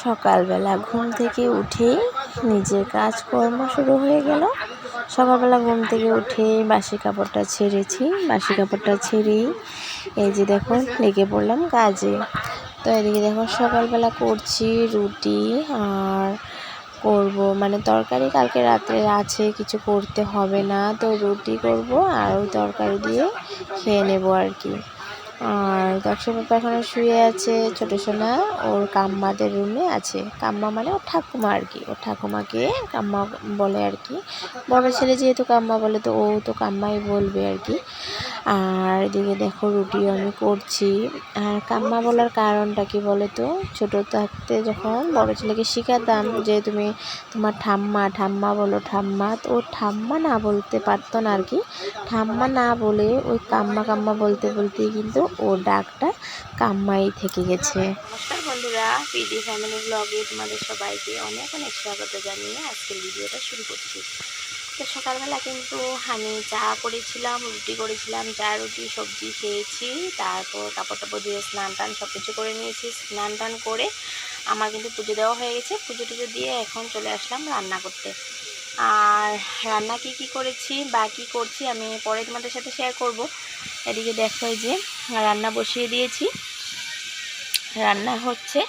সকালবেলা ঘুম থেকে উঠেই নিজের কাজকর্ম শুরু হয়ে গেল। সকালবেলা ঘুম থেকে উঠে বাসি কাপড়টা ছেড়েছি। বাসি কাপড়টা ছেড়েই এই যে দেখো লেগে পড়লাম কাজে। তো এদিকে দেখো সকালবেলা করছি রুটি আর করব। মানে তরকারি কালকে রাত্রে আছে, কিছু করতে হবে না। তো রুটি করব আর ওই তরকারি দিয়ে খেয়ে নেব আর কি। আর দর্শক এখনও শুয়ে আছে, ছোটো সোনা, ওর কাম্মাদের রুমে আছে। কাম্মা মানে ওর ঠাকুমা আর কি, ওর ঠাকুমাকে কাম্মা বলে আর কি। বড় ছেলে যেহেতু কাম্মা বলে, তো ও তো কাম্মাই বলবে আর কি। আর এদিকে দেখো রুটি আমি করছি। আর কাম্মা বলার কারণটা কি বলে তো ছোটো থাকতে যখন বড় ছেলেকে শেখাতাম যে তুমি তোমার ঠাম্মা ঠাম্মা বলো ঠাম্মা, তো ও ঠাম্মা না বলতে পারতো না আর কি ঠাম্মা না বলে ওই কাম্মা কাম্মা বলতে বলতেই কিন্তু ও ডাকটা কাম্মাই থেকে গেছে। বন্ধুরা, পিডি ফ্যামিলি ব্লগে তোমাদের সবাইকে অনেক অনেক স্বাগত জানিয়ে আজকের ভিডিওটা শুরু করছি। তো সকালবেলা কিন্তু আমি চা করেছিলাম, রুটি করেছিলাম, চা, রুটি, সবজি খেয়েছি। তারপর কাপড় টাপড় দিয়ে স্নান টান সব কিছু করে নিয়েছি। স্নান টান করে আমার কিন্তু পুজো দেওয়া হয়ে গেছে। পুজো টুজো দিয়ে এখন চলে আসলাম রান্না করতে। আর রান্না কি কি করেছি বা কী করছি আমি পরে তোমাদের সাথে শেয়ার করব। এদিকে দেখো যে রান্না বসিয়ে দিয়েছি। রান্না হচ্ছে।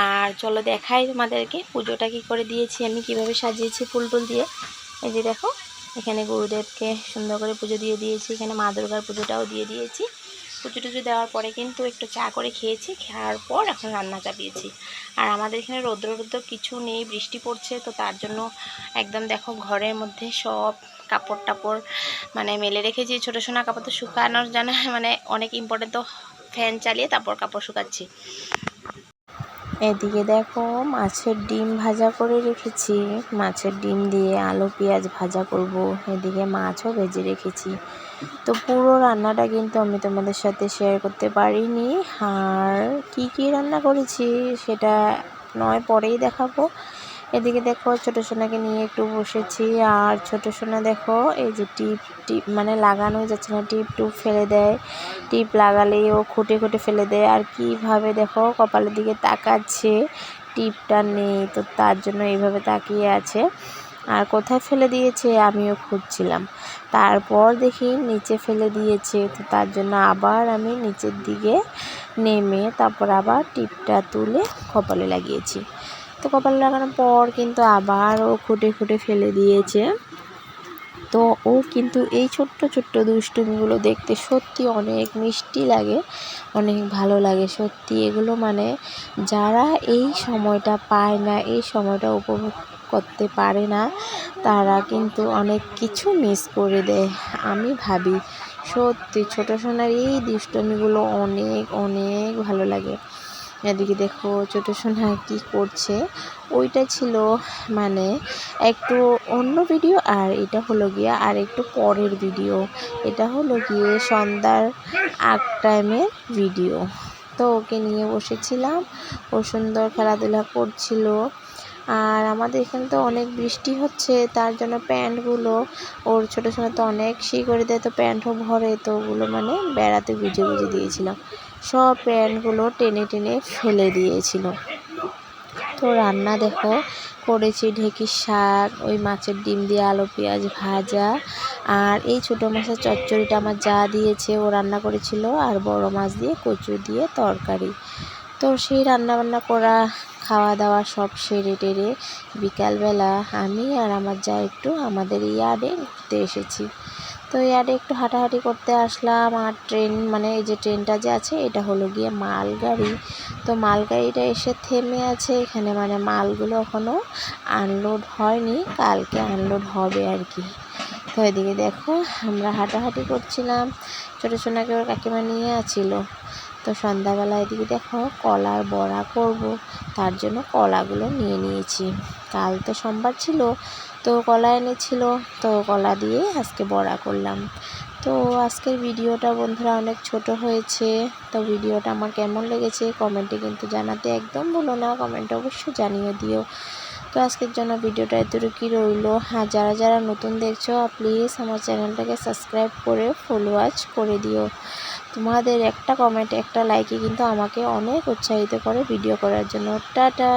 আর চলো দেখাই তোমাদেরকে পুজোটা কি করে দিয়েছি আমি, কীভাবে সাজিয়েছি ফুল টুল দিয়ে। এই যে দেখো, এখানে গুরুদেবকে সুন্দর করে পুজো দিয়ে দিয়েছি, এখানে মা দুর্গার পুজোটাও দিয়ে দিয়েছি। পুজো টুজো দেওয়ার পরে কিন্তু একটু চা করে খেয়েছি, খাওয়ার পর এখন রান্না চাপিয়েছি। আর আমাদের এখানে রৌদ্র রৌদ্র কিছু নেই, বৃষ্টি পড়ছে, তো তার জন্য একদম দেখো ঘরের মধ্যে সব কাপড় টাপড় মানে মেলে রেখেছি ছোটো সোনা কাপড় তো শুকানোর জানা মানে অনেক ইম্পর্টেন্ট তো ফ্যান চালিয়ে তারপর কাপড় শুকাচ্ছি। এদিকে দেখো মাছের ডিম ভাজা করে রেখেছি। মাছের ডিম দিয়ে আলু, পেঁয়াজ ভাজা করব। এদিকে মাছও ভেজে রেখেছি। তো পুরো রান্নাটা কিন্তু আমি তোমাদের সাথে শেয়ার করতে পারিনি। আর কি কি রান্না করেছি সেটা নয়, পরেই দেখাবো। এদিকে দেখো ছোটো সোনাকে নিয়ে একটু বসেছি, আর ছোটো সোনা দেখো এই যে টিপ টিপ মানে লাগানো যাচ্ছে না, টিপ টুপ ফেলে দেয়। টিপ লাগালেই ও খুঁটে খুঁটে ফেলে দেয়, আর কীভাবে দেখো কপালের দিকে তাকাচ্ছে, টিপটা নেই তো তার জন্য এইভাবে তাকিয়ে আছে। আর কোথায় ফেলে দিয়েছে আমিও খুঁজছিলাম। তারপর দেখি নিচে ফেলে দিয়েছে, তো তার জন্য আবার আমি নিচের দিকে নেমে তারপর আবার টিপটা তুলে কপালে লাগিয়েছি। তো কপালে লাগানোর পর কিন্তু আবার ও খুঁটে খুঁটে ফেলে দিয়েছে। তো ও কিন্তু এই ছোট্ট ছোট্ট দুষ্টুমিগুলো দেখতে সত্যি অনেক মিষ্টি লাগে, অনেক ভালো লাগে। সত্যি এগুলো মানে যারা এই সময়টা পায় না, এই সময়টা উপভোগ করতে পারে না, তারা কিন্তু অনেক কিছু মিস করে দেয়। আমি ভাবি, সত্যি ছোটো সোনার এই দুষ্টমিগুলো অনেক অনেক ভালো লাগে। এদিকে দেখো ছোটো সোনা কী করছে। ওইটা ছিল মানে একটু অন্য ভিডিও আর এটা হলো গিয়ে আর একটু পরের ভিডিও এটা হলো গিয়ে সন্ধ্যার আট টাইমের ভিডিও তো ওকে নিয়ে বসেছিলাম, ও সুন্দর খেলাধুলা করছিল। আর আমাদের এখানে তো অনেক বৃষ্টি হচ্ছে, তার জন্য প্যান্টগুলো ওর ছোটো সময় তো অনেক শি করে দেয়, তো প্যান্টও ভরে, তো ওগুলো মানে বেড়াতে গুজে গুজে দিয়েছিলাম সব প্যান্টগুলো টেনে টেনে ফেলে দিয়েছিল। তো রান্না দেখো, করেছি ঢেঁকির শাক, ওই মাছের ডিম দিয়ে আলু, পেঁয়াজ ভাজা, আর এই ছোটো মাছের চচ্চড়িটা আমার যা দিয়েছে, ও রান্না করেছিল, আর বড় মাছ দিয়ে কচু দিয়ে তরকারি। তো সেই রান্নাবান্না করা খাওয়া দাওয়া সব সেরে টেরে বিকালবেলা আমি আর আমার যা একটু আমাদের ইয়ার্ডে ঘুরতে এসেছি। তো ইয়ারে একটু হাঁটাহাঁটি করতে আসলাম। আর ট্রেন মানে এই যে ট্রেনটা যে আছে, এটা হলো গিয়ে মালগাড়ি। তো মালগাড়িটা এসে থেমে আছে এখানে। মানে মালগুলো এখনও আনলোড হয়নি, কালকে আনলোড হবে আর কি। তো এদিকে দেখো, আমরা হাঁটাহাঁটি করছিলাম। ছোটো সোনাকে ওর কাকিমা নিয়ে আছিল। তো সন্ধ্যাবেলা এদিকে দেখো, কলার বড়া করব। তার জন্য কলাগুলো নিয়ে নিয়েছি। কাল তো সোমবার ছিল, তো কলা এনেছিল। তো কলা দিয়ে আজকে বড়া করলাম। তো আজকের ভিডিওটা বন্ধুরা অনেক ছোট হয়েছে। তো ভিডিওটা আমার কেমন লেগেছে, কমেন্টে কিন্তু জানাতে একদম ভুলো না। কমেন্টে অবশ্যই জানিয়ে দিও। তো আজকের জন্য ভিডিওটা এতটুকুই রইল। হ্যাঁ যারা যারা নতুন দেখছ প্লিজ আমার চ্যানেলটাকে সাবস্ক্রাইব করে ফলো ওয়াচ করে দিও। তোমাদের একটা কমেন্ট একটা লাইকে কিন্তু আমাকে অনেক উৎসাহিত করে ভিডিও করার জন্য। টাটা!